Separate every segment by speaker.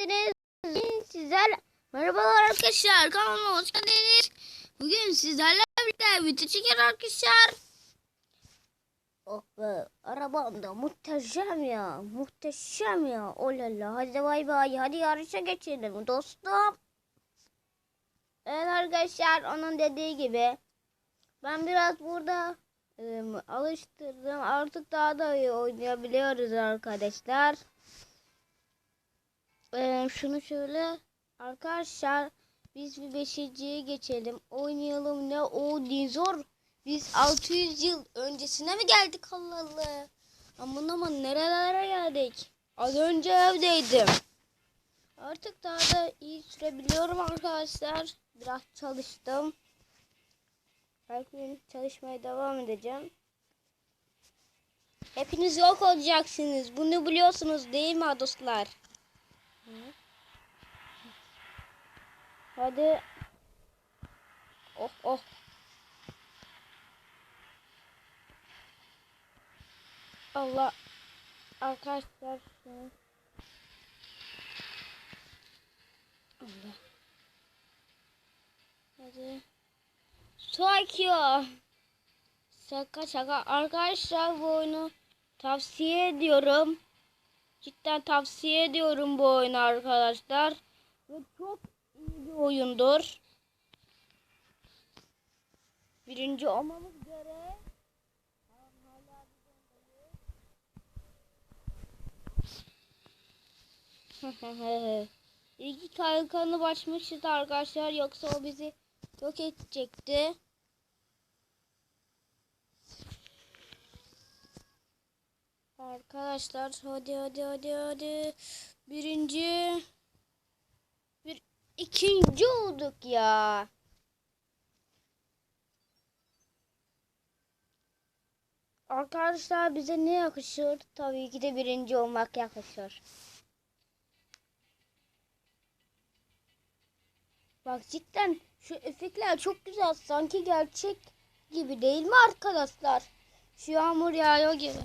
Speaker 1: geldiniz. Bugün sizlerle merhabalar arkadaşlar kanalıma hoş geldiniz. Bugün sizlerle birlikte video çekiyor arkadaşlar. Oh be arabam da muhteşem ya muhteşem ya olala hadi bay bay hadi yarışa geçelim dostum. Evet arkadaşlar onun dediği gibi ben biraz burada e, alıştırdım artık daha da iyi oynayabiliyoruz arkadaşlar. Ee, şunu şöyle. Arkadaşlar biz bir beşinciye geçelim. Oynayalım ne? O dinozor biz 600 yıl öncesine mi geldik Allah Allah? Aman aman nerelere geldik? Az önce evdeydim. Artık daha da iyi sürebiliyorum arkadaşlar. Biraz çalıştım. Gün çalışmaya devam edeceğim. Hepiniz yok olacaksınız. Bunu biliyorsunuz değil mi dostlar Hadi. Oh oh. Allah. Arkadaşlar. şunu- Allah. Hadi. Sakio. Şaka şaka. Arkadaşlar bu oyunu tavsiye ediyorum. Cidden tavsiye ediyorum bu oyunu arkadaşlar. Ve çok bir oyundur. Birinci olmamız göre İlk kalkanı başmışız arkadaşlar yoksa o bizi yok edecekti. Arkadaşlar hadi hadi hadi hadi. Birinci bir ikinci olduk ya. Arkadaşlar bize ne yakışır? Tabii ki de birinci olmak yakışır. Bak cidden şu efektler çok güzel. Sanki gerçek gibi değil mi arkadaşlar? Şu yağmur yağıyor gibi.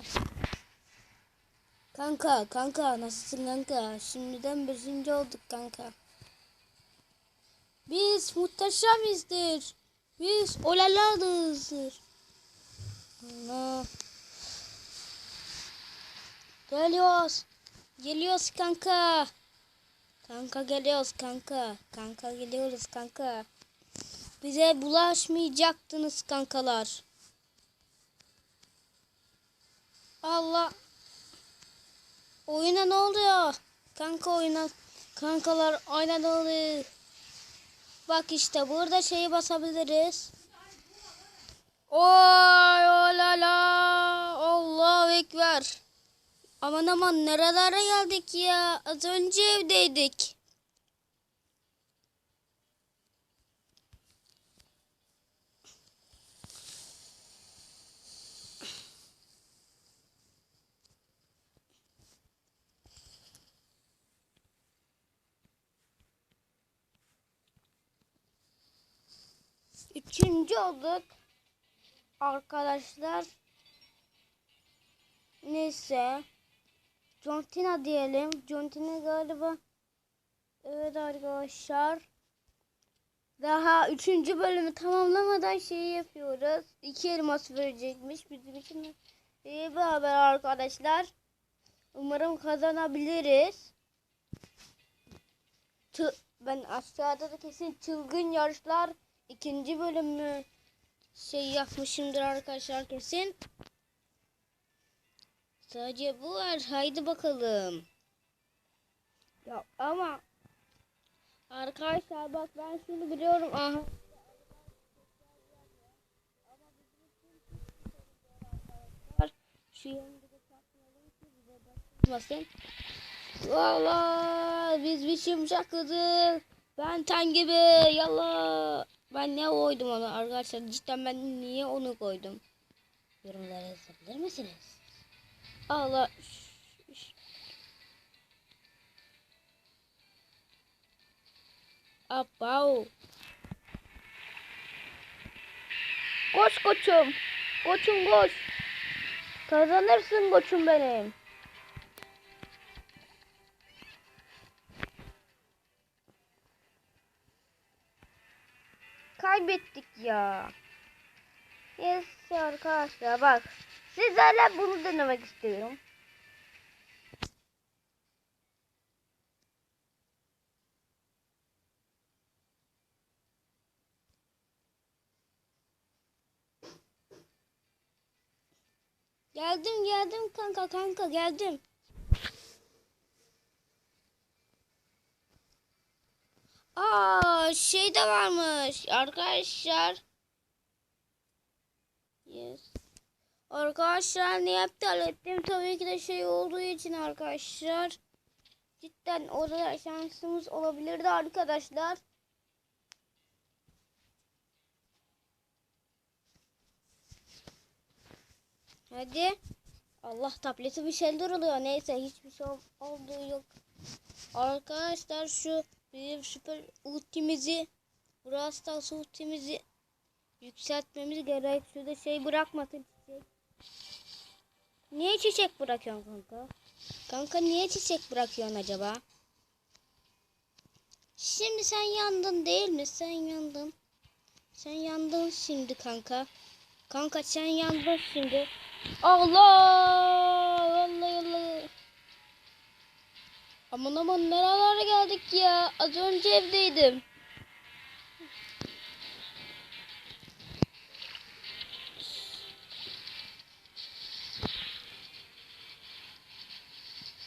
Speaker 1: Kanka, kanka nasılsın kanka? Şimdiden beşinci olduk kanka. Biz muhteşemizdir. Biz olalarızdır. Allah. Geliyoruz. Geliyoruz kanka. Kanka geliyoruz kanka. Kanka geliyoruz kanka. Bize bulaşmayacaktınız kankalar. Allah. Oyuna ne oluyor? Kanka oyuna. Kankalar oyuna ne oluyor? Bak işte burada şeyi basabiliriz. Oy olala. Allahu Ekber. Aman aman nerelere geldik ya? Az önce evdeydik. Üçüncü olduk. Arkadaşlar. Neyse. Jontina diyelim. Jontina galiba. Evet arkadaşlar. Daha üçüncü bölümü tamamlamadan şeyi yapıyoruz. İki elmas verecekmiş. Bizim için iyi bir haber arkadaşlar. Umarım kazanabiliriz. Çı ben aşağıda da kesin çılgın yarışlar ikinci bölümü şey yapmışımdır arkadaşlar kesin. Sadece bu var. Haydi bakalım. Ya ama arkadaşlar bak ben şunu biliyorum. Aha. Şu yanında da saklayalım ki bize bakmasın. Valla biz bir şimşek kızıl. Ben tan gibi yallah. Ben ne koydum onu arkadaşlar cidden ben niye onu koydum? Yorumlara yazabilir misiniz? Allah. Abav. Koş koçum. Koçum koş. Kazanırsın koçum benim. Kaybettik ya. Yes arkadaşlar bak. Sizlerle bunu denemek istiyorum. Geldim geldim kanka kanka geldim. Aa şey de varmış arkadaşlar. Yes. Arkadaşlar niye iptal ettim? Tabii ki de şey olduğu için arkadaşlar. Cidden orada şansımız olabilirdi arkadaşlar. Hadi. Allah tableti bir şeyler oluyor. Neyse hiçbir şey ol- olduğu yok. Arkadaşlar şu bizim süper ultimizi Brawl Stars ultimizi yükseltmemiz gerek. Şurada şey bırakmasın çiçek. Niye çiçek bırakıyorsun kanka? Kanka niye çiçek bırakıyorsun acaba? Şimdi sen yandın değil mi? Sen yandın. Sen yandın şimdi kanka. Kanka sen yandın şimdi. Allah Aman aman nerelere geldik ya? Az önce evdeydim.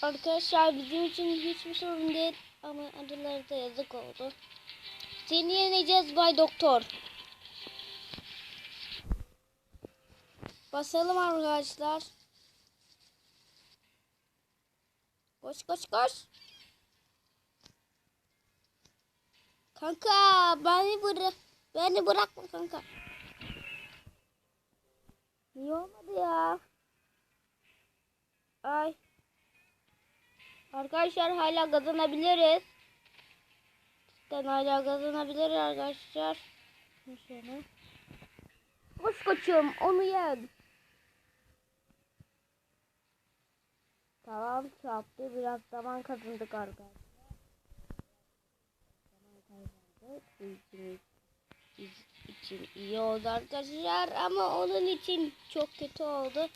Speaker 1: Arkadaşlar bizim için hiçbir sorun değil ama adıları da yazık oldu. Seni yeneceğiz Bay Doktor. Basalım arkadaşlar. Koş koş koş. Kanka beni bırak. Beni bırakma kanka. Niye olmadı ya? Ay. Arkadaşlar hala kazanabiliriz. Cidden hala kazanabiliriz arkadaşlar. Şöyle. Koş koçum onu yen. Tamam çarptı biraz zaman kazandık arkadaşlar. Zaman için, için iyi oldu arkadaşlar ama onun için çok kötü oldu.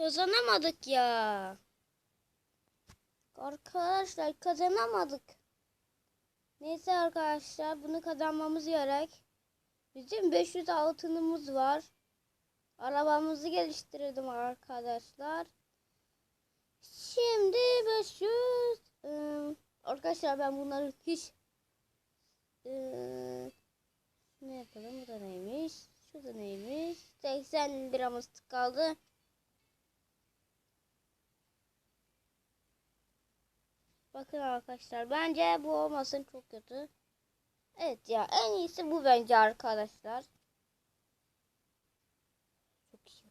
Speaker 1: Kazanamadık ya. Arkadaşlar kazanamadık. Neyse arkadaşlar bunu kazanmamız gerek. Bizim 500 altınımız var. Arabamızı geliştirdim arkadaşlar. Şimdi 500 ıı, arkadaşlar ben bunları hiç ıı, ne yapalım bu da neymiş? Şu da neymiş? 80 liramız kaldı. Bakın arkadaşlar bence bu olmasın çok kötü. Evet ya en iyisi bu bence arkadaşlar. Çok iyi.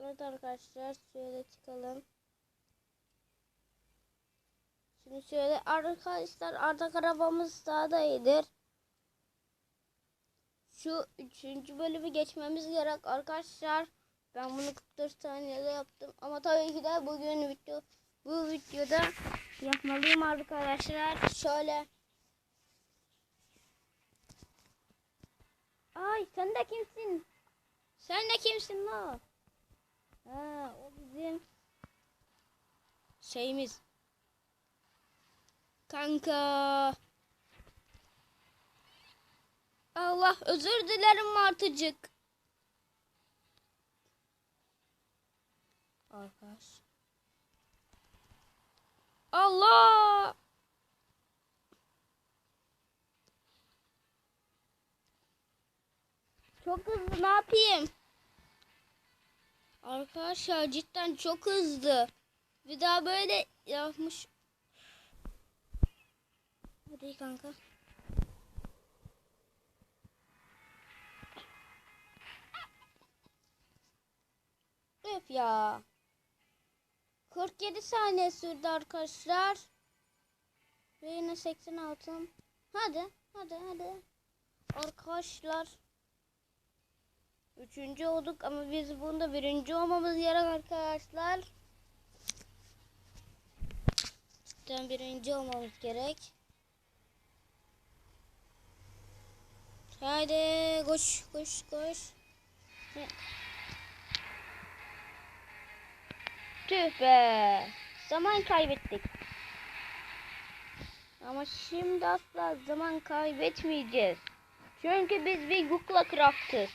Speaker 1: Evet arkadaşlar şöyle çıkalım. Şimdi şöyle arkadaşlar artık arabamız daha da iyidir. Şu üçüncü bölümü geçmemiz gerek arkadaşlar. Ben bunu 44 saniyede yaptım. Ama tabii ki de bugün video bu videoda yapmalıyım arkadaşlar. Şöyle. Ay sen de kimsin? Sen de kimsin la? Ha o bizim şeyimiz. Kanka. Allah özür dilerim martıcık. Arkadaş. Allah. Çok hızlı ne yapayım? Arkadaşlar cidden çok hızlı. Bir daha böyle yapmış. Hadi kanka. Ya. 47 saniye sürdü arkadaşlar. Ve yine 86. Hadi hadi hadi. Arkadaşlar. Üçüncü olduk ama biz bunda birinci olmamız gerek arkadaşlar. Cidden birinci olmamız gerek. Haydi koş koş koş. Tüh be. Zaman kaybettik. Ama şimdi asla zaman kaybetmeyeceğiz. Çünkü biz bir Google Craft'ız.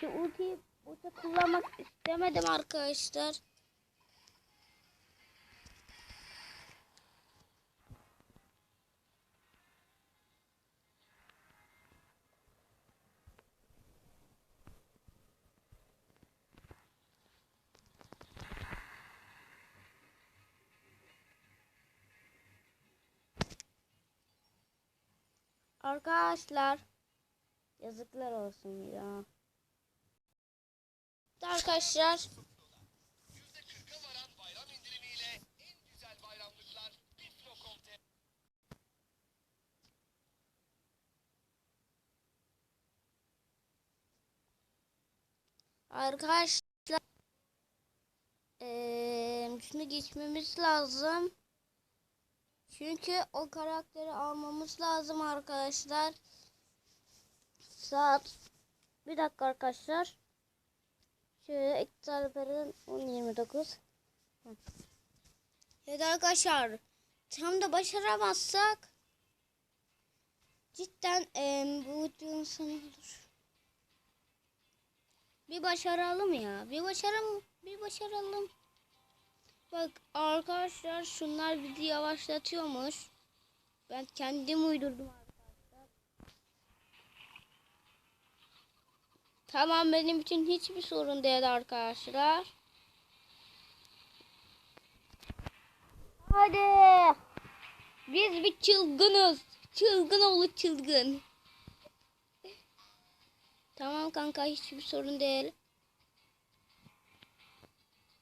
Speaker 1: Şu ultiyi ulti kullanmak istemedim arkadaşlar. Arkadaşlar yazıklar olsun ya. Arkadaşlar
Speaker 2: %40'a varan bayram indirimiyle en güzel bayramlıklar Biflo.com.tr
Speaker 1: arkadaşlar eee şunu geçmemiz lazım. Çünkü o karakteri almamız lazım arkadaşlar. Saat bir dakika arkadaşlar. Şöyle ektarların 10.29. Hı. Evet arkadaşlar. Tam da başaramazsak cidden eee bu videonun sonu olur. Bir başaralım ya. Bir başaralım. Bir başaralım. Bak arkadaşlar şunlar bizi yavaşlatıyormuş. Ben kendim uydurdum arkadaşlar. Tamam benim için hiçbir sorun değil arkadaşlar. Hadi. Biz bir çılgınız. Çılgın oğlu çılgın. Tamam kanka hiçbir sorun değil.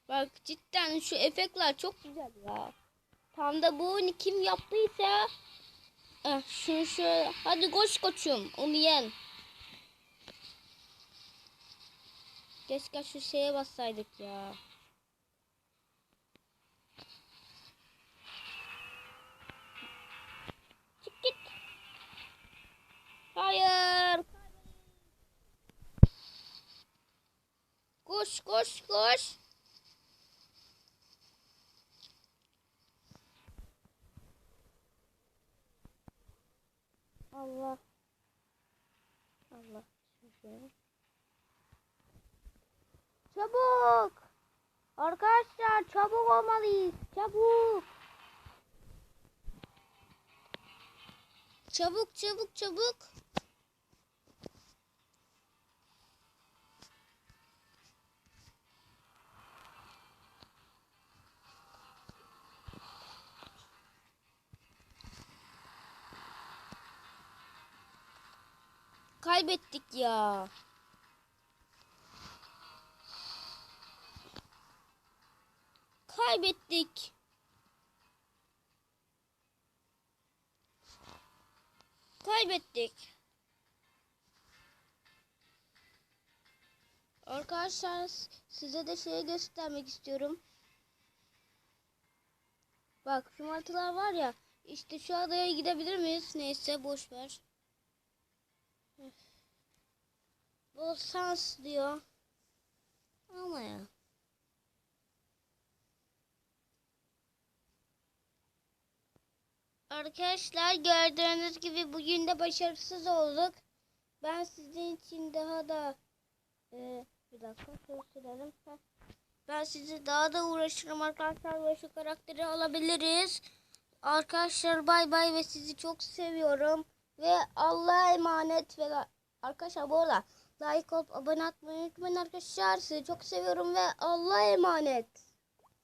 Speaker 1: Bak cidden şu efektler çok güzel ya. Tam da bu oyunu kim yaptıysa eh, şunu şöyle hadi koş koçum onu yen. Keşke şu şeye bassaydık ya. Çık git. Hayır. Koş koş koş. Allah. Şöyle. Çabuk. Arkadaşlar çabuk olmalıyız. Çabuk. Çabuk çabuk çabuk. Ya. Kaybettik. Kaybettik. Arkadaşlar size de şey göstermek istiyorum. Bak şu martılar var ya işte şu adaya gidebilir miyiz? Neyse boş ver. Bol şans diyor. Ama ya. Arkadaşlar gördüğünüz gibi bugün de başarısız olduk. Ben sizin için daha da e, bir dakika. Heh. Ben sizi daha da uğraşırım arkadaşlar ve şu karakteri alabiliriz. Arkadaşlar bay bay ve sizi çok seviyorum. Ve Allah'a emanet ve arkadaşlar bu arada like olup abone olmayı unutmayın arkadaşlar. Sizi çok seviyorum ve Allah'a emanet.